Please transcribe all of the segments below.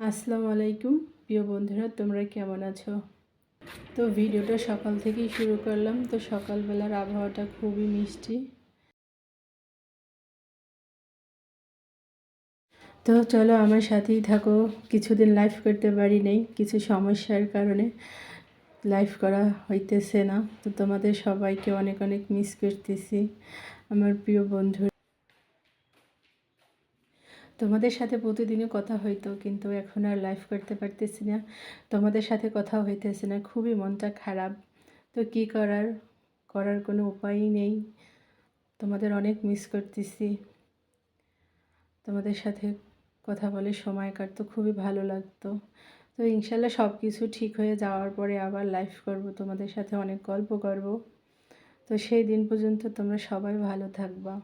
আসসালামু আলাইকুম, প্রিয় বন্ধুরা, তোমরা কেমন আছো? তো ভিডিওটা সকাল থেকেই শুরু করলাম। তো সকালবেলার আবহাওয়াটা খুবই মিষ্টি। তো চলো, আমার সাথেই থাকো। কিছুদিন লাইভ করতে পারি নেই, কিছু সমস্যার কারণে লাইভ করা হইতেছে না। তো তোমাদের সবাইকে অনেক অনেক মিস করতেছি। আমার প্রিয় বন্ধু তোমাদের সাথে প্রতিদিনই কথা হইতো, কিন্তু এখন আর লাইভ করতে পারতেছি না। তোমাদের সাথে কথা হইতেছে না, খুবই মনটা খারাপ। তো কি করার? করার কোনো উপায়ই নেই। তোমাদের অনেক মিস করতেছি। তোমাদের সাথে কথা বলে সময় কাটতো, খুবই ভালো লাগতো। তো ইনশাল্লাহ সব কিছু ঠিক হয়ে যাওয়ার পরে আবার লাইভ করব, তোমাদের সাথে অনেক গল্প করব। তো সেই দিন পর্যন্ত তোমরা সবাই ভালো থাকবা।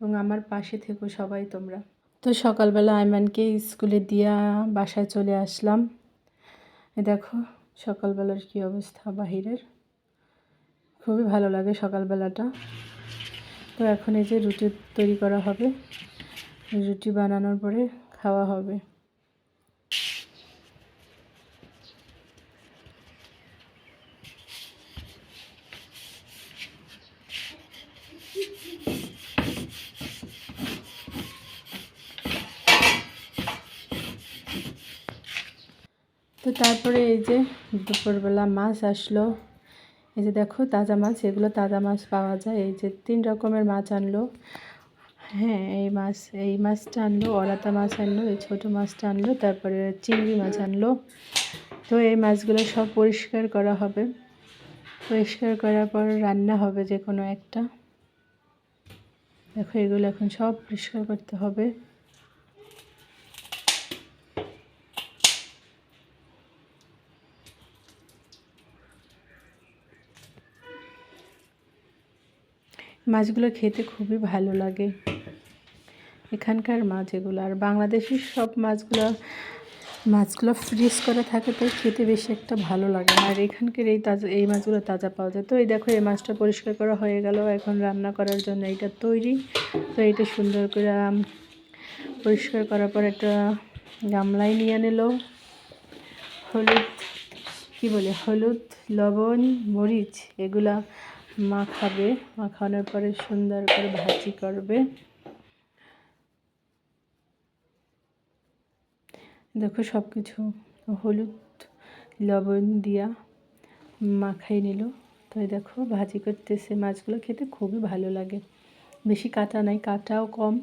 এবং আমার পাশে থেকো সবাই তোমরা। তো সকালবেলা আইমানকে স্কুলে দিয়া বাসায় চলে আসলাম। দেখো, সকালবেলার কি অবস্থা বাহিরের। খুবই ভালো লাগে সকালবেলাটা। তো এখন এই যে রুটি তৈরি করা হবে, রুটি বানানোর পরে খাওয়া হবে। তো তারপরে এই যে দুপুরবেলা মাছ আসলো। এই যে দেখো তাজা মাছ, এগুলো তাজা মাছ পাওয়া যায়। এই যে তিন রকমের মাছ আনলো। হ্যাঁ এই মাছ, এই মাছটা আনলো, অলাতা মাছ আনলো, এই ছোটো মাছটা আনলো, তারপরে চিংড়ি মাছ আনলো। তো এই মাছগুলো সব পরিষ্কার করা হবে। পরিষ্কার করার পর রান্না হবে যে কোনো একটা। দেখো এগুলো এখন সব পরিষ্কার করতে হবে। মাছগুলো খেতে খুবই ভালো লাগে। এখানকার মাছ এগুলো, আর বাংলাদেশের সব মাছগুলো মাছগুলো ফ্রিজ করা থাকে তো খেতে বেশি একটা ভালো লাগে আর এখানকার এই তাজা, এই মাছগুলো তাজা পাওয়া যায়। তো এই দেখো, এই মাছটা পরিষ্কার করা হয়ে গেল। এখন রান্না করার জন্য এইটা তৈরি। তো এইটা সুন্দর করে পরিষ্কার করার পর একটা গামলায় নিয়ে নিল। হলুদ, কী বলে? হলুদ, লবণ, মরিচ, এগুলা মাখাবে মাখানোর পরে সুন্দর করে ভাজি করবে। দেখো সব কিছু হলুদ, লবণ দিয়া মাখাই নিল। তো দেখো ভাজি করতেছে। মাছগুলো খেতে খুবই ভালো লাগে। বেশি কাটা নাই, কাটাও কম।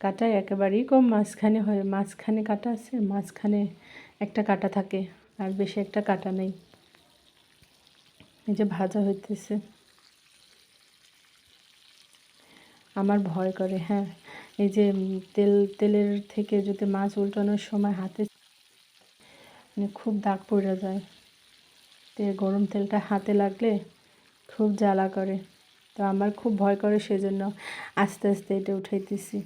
কাটা একেবারেই কম। মাঝখানে হয়, মাঝখানে কাটা আছে, মাঝখানে একটা কাটা থাকে। আর বেশি একটা কাটা নেই। এই যে ভাজা হইতেছে। আমার ভয় করে হ্যাঁ। এই যে তেল, তেলের থেকে যদি মাছ উল্টানোর সময় হাতে মানে খুব দাগ পড়ে যায়। তে গরম তেলটা হাতে লাগলে খুব জ্বালা করে। তো আমার খুব ভয় করে সেজন্য আস্তে আস্তে এটা উঠাইতেছি।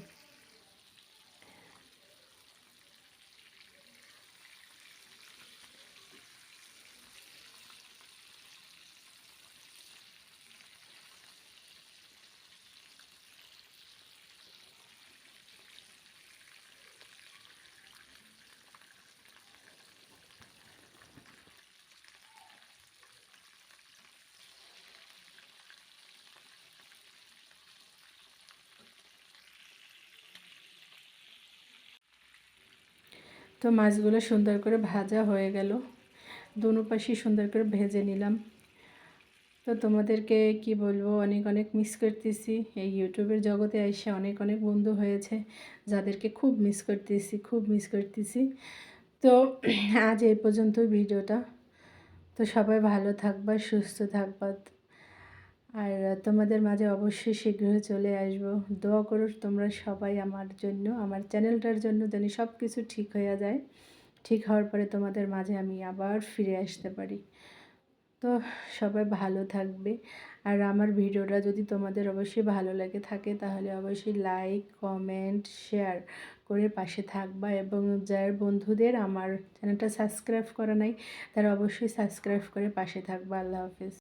তো মাছগুলো সুন্দর করে ভাজা হয়ে গেল। দুনো পাশই সুন্দর করে ভেজে নিলাম। তো তোমাদেরকে কি বলব, অনেক অনেক মিস করতেছি। এই ইউটিউবের জগতে এসে অনেক অনেক বন্ধু হয়েছে, যাদেরকে খুব মিস করতেছি, খুব মিস করতেছি। তো আজ এই পর্যন্ত ভিডিওটা। তো সবাই ভালো থাকবা, সুস্থ থাকবা। আর তোমাদের মাঝে অবশ্যই শীঘ্রই চলে আসব। দোয়া করো তোমরা সবাই আমার জন্য, আমার চ্যানেলটার জন্য যেন সব কিছু ঠিক হয়ে যায়। ঠিক হওয়ার পরে তোমাদের মাঝে আমি আবার ফিরে আসতে পারি। তো সবাই ভালো থাকবে। আর আমার ভিডিওটা যদি তোমাদের অবশ্যই ভালো লাগে থাকে, তাহলে অবশ্যই লাইক, কমেন্ট, শেয়ার করে পাশে থাকবা। এবং যার বন্ধুদের আমার চ্যানেলটা সাবস্ক্রাইব করা নাই, তারা অবশ্যই সাবস্ক্রাইব করে পাশে থাকবা। আল্লাহ হাফিজ।